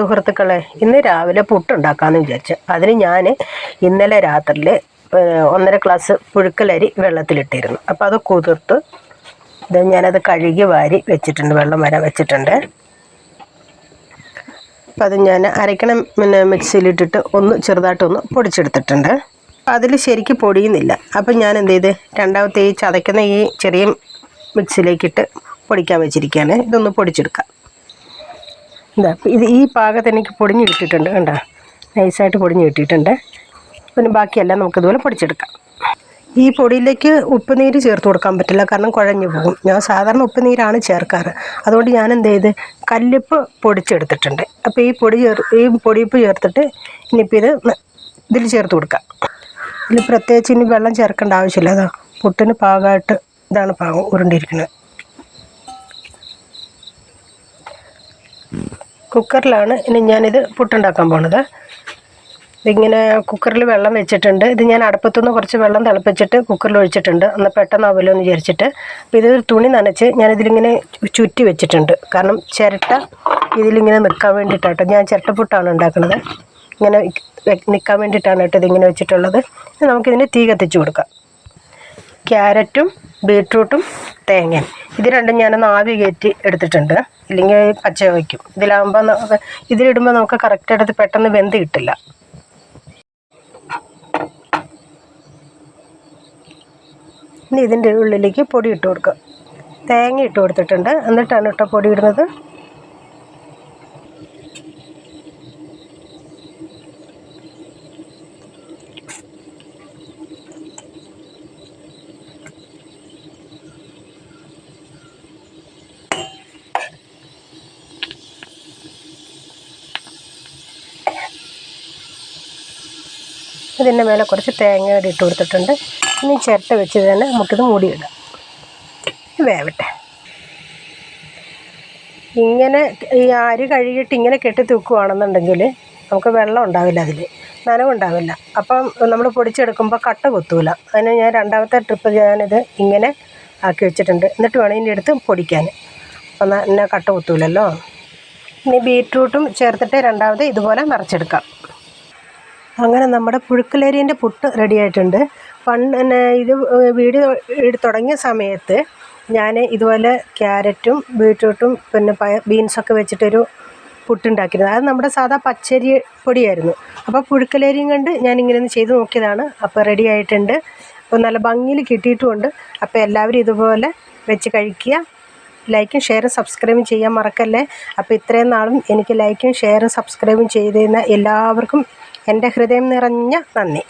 സുഹൃത്തുക്കളെ ഇന്ന് രാവിലെ പുട്ടുണ്ടാക്കാമെന്ന് വിചാരിച്ചു. അതിന് ഞാൻ ഇന്നലെ രാത്രിയിൽ ഒന്നര ഗ്ലാസ് പുഴുക്കലരി വെള്ളത്തിലിട്ടിരുന്നു. അപ്പോൾ അത് കുതിർത്ത് ഇത് ഞാനത് കഴുകി വാരി വെച്ചിട്ടുണ്ട് വെള്ളം വരാൻ വെച്ചിട്ടുണ്ട്. അപ്പം അത് ഞാൻ അരക്കണം പിന്നെ മിക്സിയിലിട്ടിട്ട് ഒന്ന് ചെറുതായിട്ടൊന്ന് പൊടിച്ചെടുത്തിട്ടുണ്ട്. അതിൽ ശരിക്കും പൊടിയുന്നില്ല. അപ്പം ഞാൻ എന്ത് ചെയ്ത് രണ്ടാമത്തെ ഈ ചതയ്ക്കുന്ന ഈ ചെറിയ മിക്സിയിലേക്കിട്ട് പൊടിക്കാൻ വെച്ചിരിക്കുകയാണ്. ഇതൊന്ന് പൊടിച്ചെടുക്കാം. എന്താ ഇത് ഈ പാകത്ത് എനിക്ക് പൊടിഞ്ഞ് കിട്ടിയിട്ടുണ്ട് കണ്ട? നൈസായിട്ട് പൊടിഞ്ഞ് കിട്ടിയിട്ടുണ്ട്. പിന്നെ ബാക്കിയെല്ലാം നമുക്കിതുപോലെ പൊടിച്ചെടുക്കാം. ഈ പൊടിയിലേക്ക് ഉപ്പുനീര് ചേർത്ത് കൊടുക്കാൻ പറ്റില്ല കാരണം കുഴഞ്ഞു പോകും. ഞാൻ സാധാരണ ഉപ്പുനീരാണ് ചേർക്കാറ്. അതുകൊണ്ട് ഞാൻ എന്ത് ചെയ്ത് കല്ലുപ്പ് പൊടിച്ചെടുത്തിട്ടുണ്ട്. അപ്പോൾ ഈ പൊടി ചേർ ഈ പൊടിയുപ്പ് ചേർത്തിട്ട് ഇനിയിപ്പോൾ ഇത് ഇതിൽ ചേർത്ത് കൊടുക്കാം. ഇതിൽ പ്രത്യേകിച്ച് ഇനി വെള്ളം ചേർക്കേണ്ട ആവശ്യമില്ല. അതാ പുട്ടിന് പാകമായിട്ട് ഇതാണ് പാകം ഉരുണ്ടിരിക്കുന്നത്. കുക്കറിലാണ്. ഇനി ഞാനിത് പുട്ടുണ്ടാക്കാൻ പോണത്. ഇതിങ്ങനെ കുക്കറിൽ വെള്ളം വെച്ചിട്ടുണ്ട്. ഇത് ഞാൻ അടുപ്പത്തുനിന്ന് കുറച്ച് വെള്ളം തിളപ്പിച്ചിട്ട് കുക്കറിൽ ഒഴിച്ചിട്ടുണ്ട്. ഒന്ന് പെട്ടെന്നാവുമല്ലോ എന്ന് വിചാരിച്ചിട്ട്. അപ്പോൾ ഇതൊരു തുണി നനച്ച് ഞാനിതിലിങ്ങനെ ചുറ്റി വെച്ചിട്ടുണ്ട്. കാരണം ചിരട്ട ഇതിലിങ്ങനെ നിൽക്കാൻ വേണ്ടിയിട്ടാട്ടോ. ഞാൻ ചിരട്ടപ്പുട്ടാണ് ഉണ്ടാക്കുന്നത് ഇങ്ങനെ നിൽക്കാൻ വേണ്ടിയിട്ടാണ് കേട്ടോ ഇതിങ്ങനെ വെച്ചിട്ടുള്ളത്. നമുക്കിതിന് തീ കത്തിച്ച് കൊടുക്കാം. ക്യാരറ്റും ബീട്രൂട്ടും തേങ്ങയും. ഇത് രണ്ടും ഞാനൊന്ന് ആവി കയറ്റി എടുത്തിട്ടുണ്ട്. ഇല്ലെങ്കിൽ പച്ച വയ്ക്കും ഇതിലാകുമ്പോൾ ഇതിലിടുമ്പോൾ നമുക്ക് കറക്റ്റായിട്ട് പെട്ടെന്ന് വെന്ത് കിട്ടില്ല. ഇനി ഇതിന്റെ ഉള്ളിലേക്ക് പൊടി ഇട്ട് കൊടുക്കുക തേങ്ങ ഇട്ട് കൊടുത്തിട്ടുണ്ട്. എന്നിട്ടാണ് ഇട്ട പൊടി ഇടുന്നത്. ഇതിന്റെ മേലെ കുറച്ച് തേങ്ങ കൂടി ഇട്ട് കൊടുത്തിട്ടുണ്ട്. ഇനി ചിരട്ട വെച്ച് തന്നെ നമുക്കിത് മൂടിയിടാം. വേവട്ടെ. ഇങ്ങനെ ഈ അരി കഴുകിയിട്ട് ഇങ്ങനെ കെട്ടി തൂക്കുകയാണെന്നുണ്ടെങ്കിൽ നമുക്ക് വെള്ളം ഉണ്ടാവില്ല അതിൽ നനവുണ്ടാവില്ല അപ്പം നമ്മൾ പൊടിച്ചെടുക്കുമ്പോൾ കട്ട കൊത്തൂല. അതിന് ഞാൻ രണ്ടാമത്തെ ട്രിപ്പ് ഞാനിത് ഇങ്ങനെ ആക്കി വെച്ചിട്ടുണ്ട്. എന്നിട്ട് വേണം ഇതിന്റെ അടുത്ത് പൊടിക്കാൻ. അപ്പം എന്നെ കട്ട കൊത്തൂലല്ലോ. ഇനി ബീറ്റ്റൂട്ടും ചേർത്തിട്ട് രണ്ടാമത് ഇതുപോലെ നിറച്ചെടുക്കാം അങ്ങനെ നമ്മുടെ പുഴുക്കലരിന്റെ പുട്ട് റെഡിയായിട്ടുണ്ട് പണ്ട് പിന്നെ ഇത് വീഡിയോ തുടങ്ങിയ സമയത്ത് ഞാൻ ഇതുപോലെ ക്യാരറ്റും ബീട്രൂട്ടും പിന്നെ പയ ബീൻസൊക്കെ വെച്ചിട്ടൊരു പുട്ടുണ്ടാക്കിയിരുന്നു. അത് നമ്മുടെ സാധാ പച്ചരി പൊടിയായിരുന്നു. അപ്പോൾ പുഴുക്കലേരിയും കണ്ട് ഞാൻ ഇങ്ങനെ ചെയ്ത് നോക്കിയതാണ്. അപ്പോൾ റെഡി ആയിട്ടുണ്ട്. അപ്പോൾ നല്ല ഭംഗിയിൽ കിട്ടിയിട്ടുമുണ്ട്. അപ്പോൾ എല്ലാവരും ഇതുപോലെ വെച്ച് കഴിക്കുക. ലൈക്കും ഷെയറും സബ്സ്ക്രൈബും ചെയ്യാൻ മറക്കല്ലേ? അപ്പോൾ ഇത്രയും നാളും എനിക്ക് ലൈക്കും ഷെയറും സബ്സ്ക്രൈബും ചെയ്തിരുന്ന എല്ലാവർക്കും എന്റെ ഹൃദയം നിറഞ്ഞ നന്ദി.